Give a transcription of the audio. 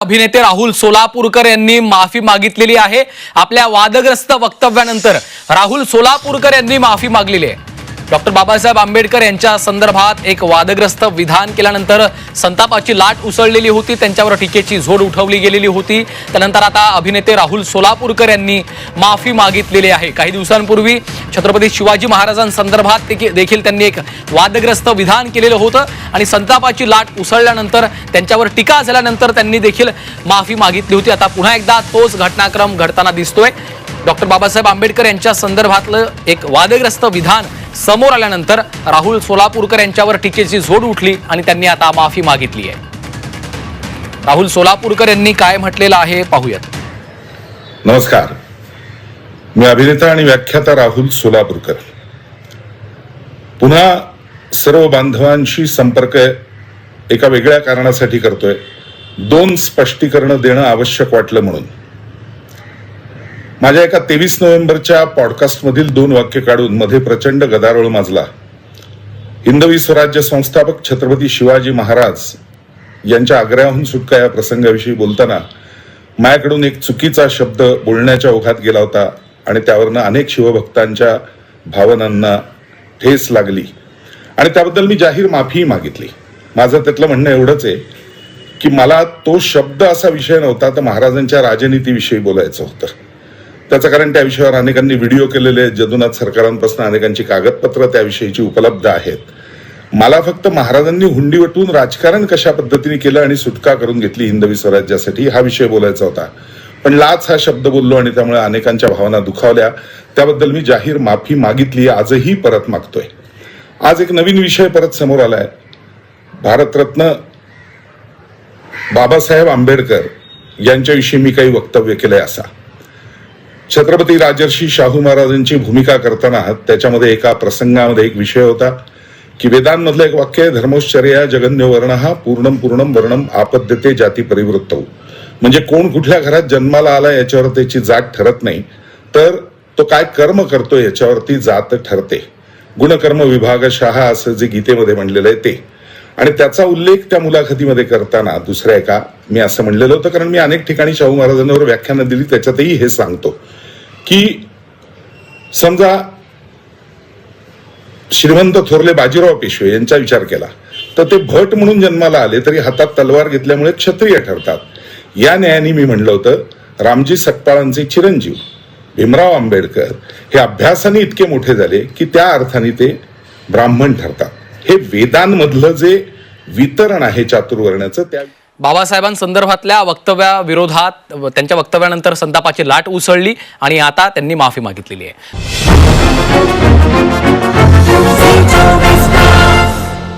अभिनेते राहुल सोलापूरकर यांनी माफी मागितलेली आहे. आपल्या वादग्रस्त वक्तव्यानंतर राहुल सोलापूरकर यांनी माफी मागलेली आहे. डॉक्टर बाबासाहेब आंबेडकर यांच्या संदर्भात एक वादग्रस्त विधान केल्यानंतर संतापाची लाट उसळलेली होती. त्यांच्यावर टीकेची झोड उठवली गेलेली होती. त्यानंतर आता अभिनेते राहुल सोलापूरकर यांनी माफी मागितलेली आहे. काही दिवसांपूर्वी छत्रपती शिवाजी महाराजांसंदर्भात देखील त्यांनी एक वादग्रस्त विधान केलेलं होतं आणि संतापाची लाट उसळल्यानंतर त्यांच्यावर टीका झाल्यानंतर त्यांनी देखील माफी मागितली होती. आता पुन्हा एकदा तोच घटनाक्रम घडताना दिसतोय. डॉक्टर बाबासाहेब आंबेडकर यांच्या संदर्भातलं एक वादग्रस्त विधान समोर आल्यानंतर राहुल सोलापूरकर यांच्यावर टीकेची झोड उठली आणि त्यांनी आता माफी मागितली आहे. राहुल सोलापूरकर यांनी काय म्हटलेलं आहे पाहूयात. नमस्कार. मी अभिनेता आणि व्याख्याता राहुल सोलापूरकर. पुन्हा सर्व बांधवांशी संपर्क एका वेगळ्या कारणासाठी करतोय. दोन स्पष्टीकरणं देणं आवश्यक वाटलं म्हणून. माझ्या एका तेवीस नोव्हेंबरच्या पॉडकास्टमधील दोन वाक्य काढून मध्ये प्रचंड गदारोळ माजला. हिंदवी स्वराज्य संस्थापक छत्रपती शिवाजी महाराज यांच्या आग्र्याहून सुटका या प्रसंगाविषयी बोलताना माझ्याकडून एक चुकीचा शब्द बोलण्याच्या ओघात गेला होता आणि त्यावरनं अनेक शिवभक्तांच्या भावनांना ठेस लागली. आणि त्याबद्दल मी जाहीर माफी मागितली. माझं त्यातलं म्हणणं एवढंच आहे की मला तो शब्द असा विषय नव्हता तर महाराजांच्या राजनीतीविषयी बोलायचं होतं. त्याचं कारण त्या विषयावर अनेकांनी व्हिडिओ केलेले आहेत जदुनाथ सरकारांपासून अनेकांची कागदपत्र त्याविषयीची उपलब्ध आहेत. मला फक्त महाराजांनी हुंडी वटवून राजकारण कशा पद्धतीने केलं आणि सुटका करून घेतली हिंदवी स्वराज्यासाठी हा विषय बोलायचा होता. पण लाच हा शब्द बोललो आणि त्यामुळे अनेकांच्या भावना दुखावल्या. त्याबद्दल मी जाहीर माफी मागितली आजही परत मागतोय. आज एक नवीन विषय परत समोर आलाय. भारतरत्न बाबासाहेब आंबेडकर यांच्याविषयी मी काही वक्तव्य केलंय असा. छत्रपती राजर्षी शाहू महाराजांची भूमिका करताना त्याच्यामध्ये एका प्रसंगामध्ये एक विषय होता की वेदांमधलं एक वाक्य आहे धर्मोश्चर्या जगन्य वर्ण हा पूर्णम पूर्णम वर्णम आपद्यते जाती परिवृत्त. म्हणजे कोण कुठल्या घरात जन्माला आला याच्यावर त्याची जात ठरत नाही तर तो काय कर्म करतो याच्यावरती जात ठरते. गुणकर्म विभाग शहा असं जे गीतेमध्ये म्हणलेलं आहे ते. आणि त्याचा उल्लेख त्या मुलाखतीमध्ये करताना दुसऱ्या एका मी असं म्हणलेलं होतं कारण मी अनेक ठिकाणी शाहू महाराजांवर व्याख्यानं दिली त्याच्यातही हे सांगतो. की समजा श्रीमंत थोरले बाजीराव पेशवे यांचा विचार केला तर ते भट म्हणून जन्माला आले तरी हातात तलवार घेतल्यामुळे क्षत्रिय ठरतात. या न्यायाने मी म्हणलं होतं रामजी सकपाळांचे चिरंजीव भीमराव आंबेडकर हे अभ्यासाने इतके मोठे झाले की त्या अर्थाने ते ब्राह्मण ठरतात. हे वेदांमधलं जे वितरण आहे चातुर्वर्ण्याचं त्या बाबासाहेबांसंदर्भातल्या वक्तव्याविरोधात त्यांच्या वक्तव्यानंतर संतापाची लाट उसळली आणि आता त्यांनी माफी मागितलेली आहे.